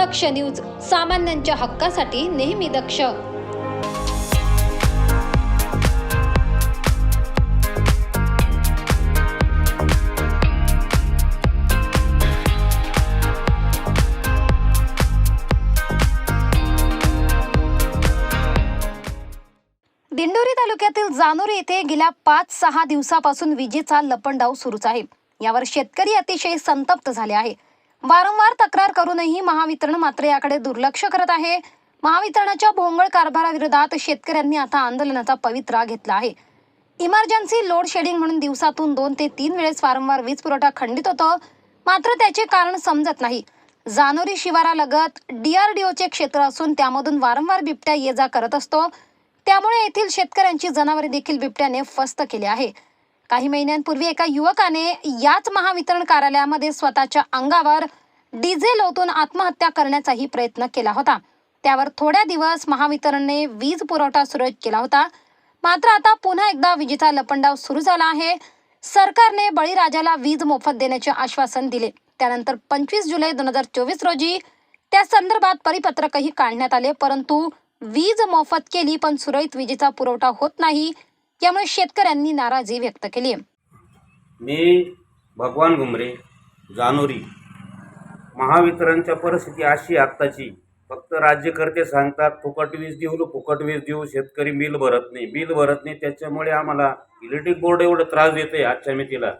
दक्ष news सामान्यांच्या हक्कासाठी नेहमी दक्ष. दिंडोरी तालुक्यातील जानोरी येथे गेल्या पाच सहा दिवसापासून विजेचा लपंडाव सुरूच आहे. यावर शेतकरी अतिशय संतप्त झाले आहे. वारंवार तक्रार करूनही महावितरण मात्र याकडे दुर्लक्ष करत आहे. महावितरणाच्या भोंगळ कारभाराविरोधात शेतकऱ्यांनी आता आंदोलनाचा पवित्रा घेतला आहे. इमर्जन्सी लोड शेडिंग म्हणून दिवसातून दोन ते तीन वेळेस वारंवार वीज पुरवठा खंडित होतो. मात्र त्याचे कारण समजत नाही. जानोरी शिवारालगत डीआरडीओचे क्षेत्र असून त्यामधून वारंवार बिबट्या ये जा करत असतो. त्यामुळे येथील शेतकऱ्यांची जनावरे देखील बिबट्याने फस्त केले आहे. काही महिन्यांपूर्वी एका युवकाने याच महावितरण कार्यालयामध्ये स्वतःच्या अंगावर डिझेल ओतून आत्महत्या करण्याचाही प्रयत्न केला होता. त्यावर थोड्या दिवस महावितरणने वीज पुरवठा सुरळीत केला होता. मात्र आता पुन्हा एकदा विजेचा लपंडाव सुरू झाला आहे. सरकारने बळीराजाला वीज मोफत देण्याचे आश्वासन दिले. त्यानंतर पंचवीस जुलै दोन हजार चोवीस रोजी त्या संदर्भात परिपत्रकही काढण्यात आले. परंतु वीज मोफत केली पण सुरळीत विजेचा पुरवठा होत नाही यामुळे शेतकऱ्यांनी नाराजी व्यक्त केली. मी भगवान घुमरे जानोरी महावितरणच्या परिस्थिती अशी आत्ताची. फक्त राज्यकर्ते सांगतात फुकट वीज देऊ फुकट वीज देऊ शेतकरी बिल भरत नाही. बिल भरत नाही त्याच्यामुळे आम्हाला इलेक्ट्रिक बोर्ड एवढं त्रास देतं आहे आजच्या मितीला.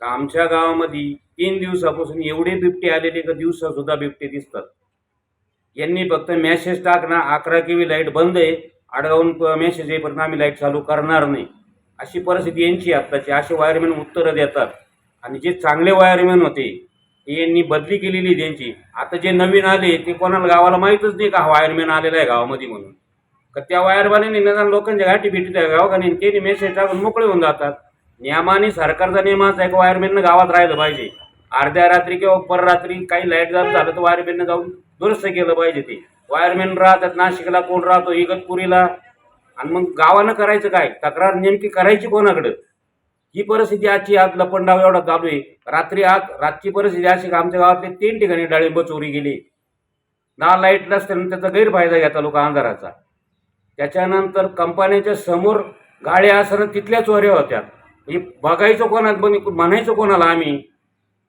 का आमच्या गावामध्ये तीन दिवसापासून एवढे बिबटे आलेले का दिवसासुद्धा बिबटे दिसतात. यांनी फक्त मॅसेज टाकना अकरा के व्ही लाइट बंद आहे आडगावून मेसेज येईपर्यंत आम्ही लाइट चालू करणार नाही. अशी परिस्थिती यांची आत्ताची. असे वायरमॅन उत्तरं देतात. आणि जे चांगले वायरमॅन होते यांनी बदली केलेली आहे त्यांची. आता जे नवीन आले ते कोणाला गावाला माहीतच नाही का हा वायरमॅन आलेला आहे गावामध्ये म्हणून. का त्या वायरमॅनने निदान लोकांच्या गाठी भेटी आहे गावाखाने त्यांनी मेसेज टाकून मोकळे होऊन जातात. नियमाने सरकारचा नियमाच आहे की वायरमॅननं गावात राहिलं पाहिजे. अर्ध्या रात्री किंवा पररात्री काही लाइट जात झालं तर वायरमॅननं जाऊन दुरुस्त केलं पाहिजे ते. वायरमॅन राहतात नाशिकला कोण राहतो इगतपुरीला. आणि मग गावानं करायचं काय? तक्रार नेमकी करायची कोणाकडं? ही परिस्थिती आजची आज लपंडाव एवढा चालू आहे. रात्री आज रातची परिस्थिती अशी आमच्या गावातले तीन ठिकाणी डाळिंब चोरी गेली. ना लाइट नसताना त्याचा गैरफायदा घेता लोक अंधाराचा. त्याच्यानंतर कंपन्याच्या समोर गाड्या असताना तिथल्या चोऱ्या होत्या. म्हणजे बघायचं कोणात पण म्हणायचं कोणाला आम्ही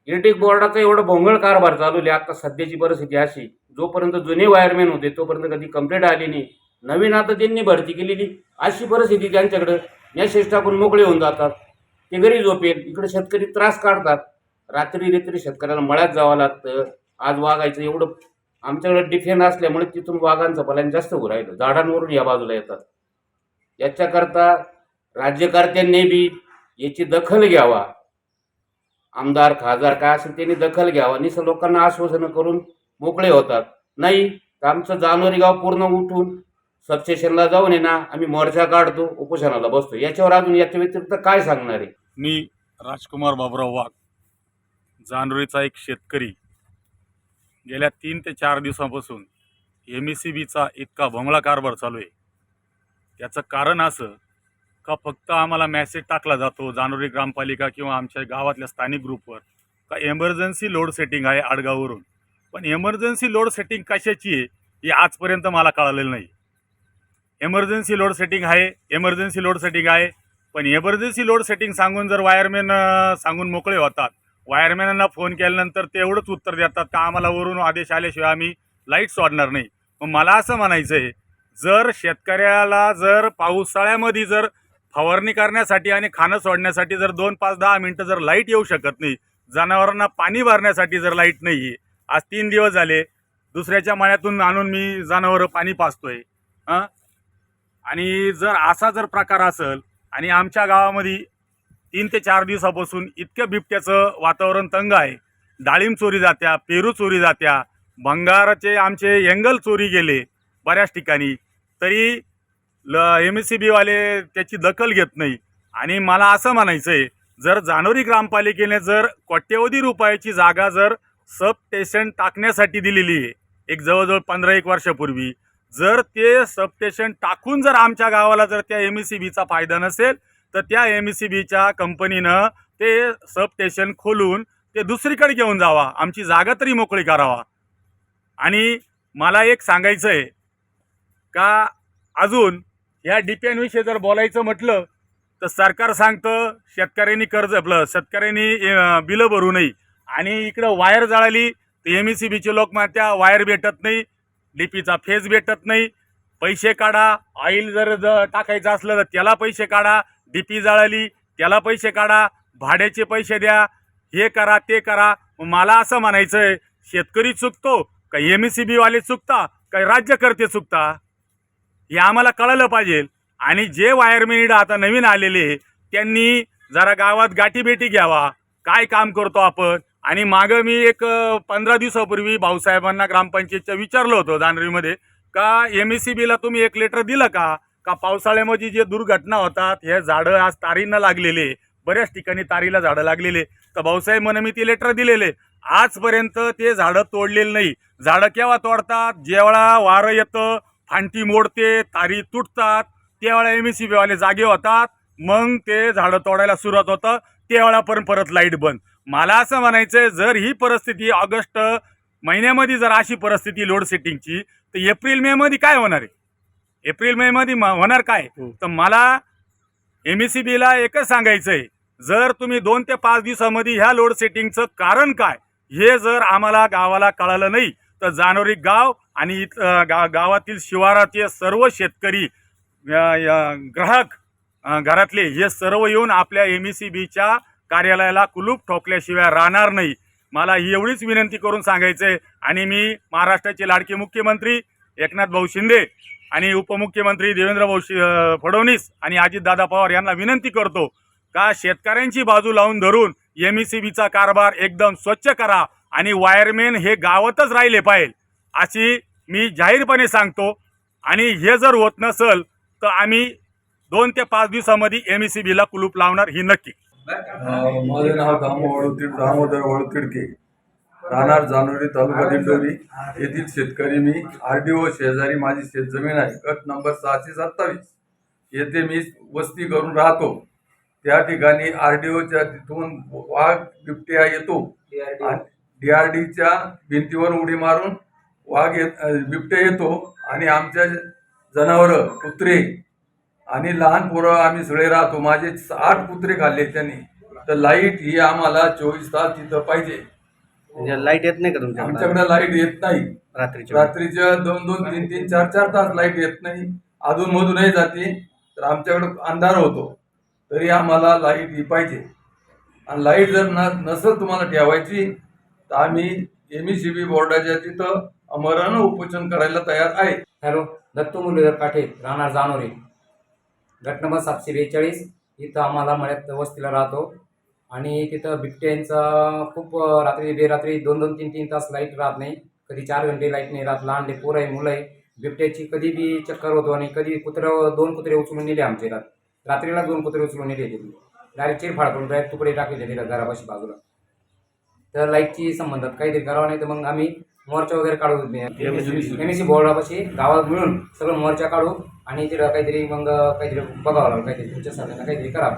इलेक्ट्रिक बोर्डाचा एवढा भोंगळ कारभार चालू आहे. आता सध्याची परिस्थिती अशी जोपर्यंत जुने वायरमॅन होते तोपर्यंत कधी कंप्लेंट आली नाही. नवीन आता त्यांनी भरती केलेली. अशी परिस्थिती त्यांच्याकडं. मेसेज टाकून मोकळे होऊन जातात. ते घरी झोपेल इकडे शेतकरी त्रास काढतात. रात्री रात्री शेतकऱ्याला मळ्यात जावं लागतं. आज वागायचं एवढं आमच्याकडे डिफेन असल्यामुळे तिथून वाघांचं पलायन जास्त होऊ राहिलं. झाडांवरून या बाजूला येतात. याच्याकरता राज्यकर्त्यांनी बी याची दखल घ्यावा. आमदार खासदार काय असेल त्यांनी दखल घ्यावा. निसं लोकांना आश्वासनं करून मोकळे होतात. नाही तर आमचं जानोरी गाव पूर्ण उठून सबस्टेशनला जाऊन आहे ना आम्ही मोर्चा काढतो उपोषणाला बसतो. याच्यावर अजून याच्या व्यतिरिक्त काय सांगणार आहे? मी राजकुमार बाबुराव वाघ जानोरीचा एक शेतकरी. गेल्या तीन ते चार दिवसांपासून एम ई सी बीचा इतका भोंगळा कारभार चालू आहे. त्याचं कारण असं का फक्त आम्हाला मॅसेज टाकला जातो जानोरी ग्रामपालिका किंवा आमच्या गावातल्या स्थानिक ग्रुपवर? का एमर्जन्सी लोड सेटिंग आहे आडगाववरून? पण एमर्जन्सी लोड सेटिंग कशाची आहे हे आजपर्यंत मला कळालेलं नाही. एमर्जन्सी लोड सेटिंग आहे एमर्जन्सी लोड सेटिंग आहे. पण एमर्जन्सी लोड सेटिंग सांगून जर वायरमॅन सांगून मोकळे होतात वायरमॅनांना फोन केल्यानंतर ते एवढंच उत्तर देतात का आम्हाला वरून आदेश आल्याशिवाय आम्ही लाइट सोडणार नाही. मग मला असं म्हणायचं आहे जर शेतकऱ्याला जर पावसाळ्यामध्ये जर फवारणी करण्यासाठी आणि खाणं सोडण्यासाठी जर दोन पाच दहा मिनटं जर लाइट येऊ शकत नाही जनावरांना पाणी भरण्यासाठी जर लाइट नाही आहे आज तीन दिवस झाले दुसऱ्याच्या मळ्यातून आणून मी जनावरं पाणी पाचतोय हां आणि जर असा जर प्रकार असेल आणि आमच्या गावामध्ये तीन ते चार दिवसापासून इतक्या बिबट्याचं वातावरण तंग आहे. डाळिंब चोरी जात्या पेरू चोरी जात्या भंगाराचे आमचे एंगल चोरी गेले बऱ्याच ठिकाणी. तरी ल एम एस सी बीवाले त्याची दखल घेत नाही. आणि मला असं म्हणायचं आहे जर जानोरी ग्रामपालिकेने जर कोट्यवधी रुपयाची जागा जर सब स्टेशन टाकण्यासाठी दिलेली आहे एक जवळजवळ पंधरा एक वर्षापूर्वी जर ते सबस्टेशन टाकून जर आमच्या गावाला जर त्या एम एस सी बीचा फायदा नसेल तर त्या एम ई सी बीच्या कंपनीनं ते सबस्टेशन खोलून ते दुसरीकडे घेऊन जावा. आमची जागा तरी मोकळी करावा. आणि मला एक सांगायचं आहे का अजून ह्या डिप्यांविषयी जर बोलायचं म्हटलं तर सरकार सांगतं शेतकऱ्यांनी कर्ज आपलं शेतकऱ्यांनी बिलं भरू नये. आणि इकडं वायर जळाली तर एम ई सी बीचे लोक त्या वायर भेटत नाही. डीपीचा फेज भेटत नाही. पैसे काढा. ऑइल जर जर टाकायचं असलं तर त्याला पैसे काढा. डीपी जळली त्याला पैसे काढा. भाड्याचे पैसे द्या. हे करा ते करा. मला असं म्हणायचं आहे शेतकरी चुकतो का एम ई सी बीवाले चुकता का राज्यकर्ते चुकता? हे आम्हाला कळलं पाहिजे. आणि जे वायरमेन आता नवीन आलेले त्यांनी जरा गावात गाठीभेटी घ्यावा. काय काम करतो आपण? आणि मागं मी एक पंधरा दिवसापूर्वी भाऊसाहेबांना ग्रामपंचायतच्या विचारलं होतं दानरीमध्ये का एम एस सी बीला तुम्ही एक लेटर दिलं का? का पावसाळ्यामध्ये जे दुर्घटना होतात हे झाडं आज तारींना लागलेले बऱ्याच ठिकाणी तारीला झाडं लागलेले. तर भाऊसाहेब म्हणे मी ते लेटर दिलेले. आजपर्यंत ते झाडं तोडलेलं नाही. झाडं केव्हा तोडतात? जेवळा वारं येतं फांटी मोडते तारी तुटतात त्यावेळा एम एस सी बीवाले जागे होतात. मग ते झाडं तोडायला सुरुवात होतं त्यावेळापर्यंत परत लाइट बंद. मला असं म्हणायचं जर ही परिस्थिती ऑगस्ट महिन्यामध्ये जर अशी परिस्थिती लोड सेटिंगची तर एप्रिल मे मध्ये काय होणार आहे? एप्रिल मे मध्ये म- होणार काय? तर मला एम एस सी बीला एकच सांगायचं आहे जर तुम्ही दोन ते पाच दिवसामध्ये ह्या लोड सेटिंगचं कारण काय हे जर आम्हाला गावाला कळालं नाही तर जानेवारी गाव आणि गा गावातील शिवाराचे सर्व शेतकरी ग्राहक घरातले हे सर्व येऊन आपल्या एम ई सी बीच्या कार्यालयाला कुलूप ठोकल्याशिवाय राहणार नाही. मला ही एवढीच विनंती करून सांगायचं आणि मी महाराष्ट्राचे लाडके मुख्यमंत्री एकनाथ भाऊ शिंदे आणि उपमुख्यमंत्री देवेंद्र भाऊ फडणवीस आणि अजितदादा पवार यांना विनंती करतो का शेतकऱ्यांची बाजू लावून धरून एम ई सी बीचा कारभार एकदम स्वच्छ करा आणि वायरमेन हे गावातच राहिले पाहिजे अशी मी जाहीरपणे सांगतो. आणि हे जर होत नसेल तर आम्ही दोन ते पाच दिवसामध्ये एम ई सी बीला कुलूप लावणार ही नक्की. माझे नाव दामो वळुतीड दामोदर वळुतिडके राहणार जानोरी तालुका दिंडोरी. येथील शेतकरी मी. आर डी ओ शेजारी माझी शेतजमीन आहे. गट नंबर सहाशे सत्तावीस. येथे मी वस्ती करून राहतो. त्या ठिकाणी आर डी ओच्या तिथून वाघ बिबट्या येतो. डी आर डीच्या भिंतीवर उडी मारून वाघ येत बिबट्या येतो. आणि आमच्या जनावरं कुत्रे आणि लहान पोरं आम्ही सगळे राहतो. माझे आठ कुत्रे खाल्ले त्यांनी. तर लाइट ही आम्हाला चोवीस तास तिथं पाहिजे. म्हणजे लाइट येत नाही का तुमच्याकडे? आमच्याकडे लाइट येत नाही. रात्रीची रात्रीच्या दोन दोन तीन तीन चार चार तास लाइट येत नाही. अधून मधूनही जाते. तर आमच्याकडे अंधार होतो. तरी आम्हाला लाइट ही पाहिजे. आणि लाइट जर न नसेल तुम्हाला ठेवायची तर आम्ही एम सी बी बोर्डाच्या तिथं अमरण उपोषण करायला तयार आहे. हॅलो दत्तू मुरलीधर काठे राहणार जानोरी गट नंबर सातशे बेचाळीस. इथं आम्हाला मळ्यात वस्तीला राहतो. आणि तिथं बिबट्यांचा खूप रात्री बेरात्री दोन दोन तीन तीन तास लाइट राहत नाही. कधी चार घंटे लाइट नाही राहत. लहान पोरं आहे मुलं आहे. बिबट्याची कधी बी चक्कर होतो आणि कधी कुत्रं दोन कुत्रे उचलून नेले आमच्या रात रात्रीला दोन कुत्रे उचलून नेले तिथे. डायरेक्ट चिरफाड करून डायरेक्ट तुकडे टाकले तिला घरापाशी बाजूला. तर लाईटची संबंधात काहीतरी करावं नाही तर मग आम्ही मोर्चा वगैरे काढू एम एस सी बोर्डापाशी गावात मिळून सगळं मोर्चा काढू आणि तिला काहीतरी मग काहीतरी बघावं लागेल काहीतरी तुमच्या सारख्यांना काहीतरी करावं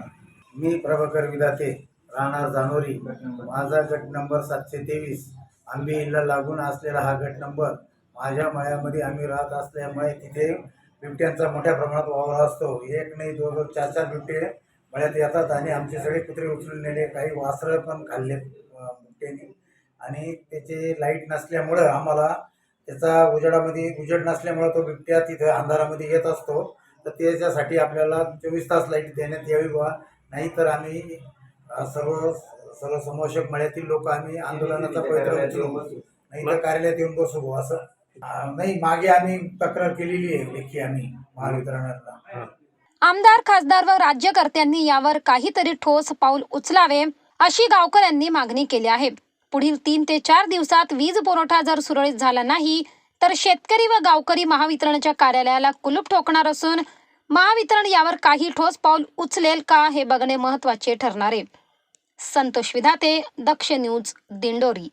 मी प्रभाकर विदाते राहणार जानोरी माझा गट नंबर सातशे तेवीस. आंबे हिलला लागून असलेला हा गट नंबर. माझ्या मळ्यामध्ये आम्ही राहत असल्यामुळे तिथे बिबट्यांचा मोठ्या प्रमाणात वावर असतो. एक नाही दोन दोन चार चार बिबटे मळ्यात येतात आणि आमचे सगळे कुत्रे उचलून नेले. काही वासरं पण खाल्ले बिबट्यांनी. आणि त्याचे लाइट नसल्यामुळं आम्हाला त्याचा उजेडामध्ये उजेड नसल्यामुळं तो बिबट्या तिथं अंधारामध्ये येत असतो. तर त्याच्यासाठी आपल्याला चोवीस तास लाइट देण्यात यावी बा नाहीतर आम्ही अ, सर्व सर्व समोशक मळ्यातील लोक आम्ही आंदोलनाचा पवित्र उचलू. नाही तर कार्यालयात येऊन बसू बुवा असं. नाही मागे आम्ही तक्रार केलेली आहे लेखी आम्ही महावितरणाला आमदार खासदार व राज्यकर्त्यांनी यावर काहीतरी ठोस पाऊल उचलावे अशी गावकऱ्यांनी मागणी केली आहे. पुढील तीन ते चार दिवसात वीज पुरवठा जर सुरळीत झाला नाही तर शेतकरी व गावकरी महावितरणच्या कार्यालयाला कुलूप ठोकणार असून महावितरण यावर काही ठोस पाऊल उचलेल का हे बघणे महत्त्वाचे ठरणार आहे. संतोष विधाते दक्ष न्यूज दिंडोरी.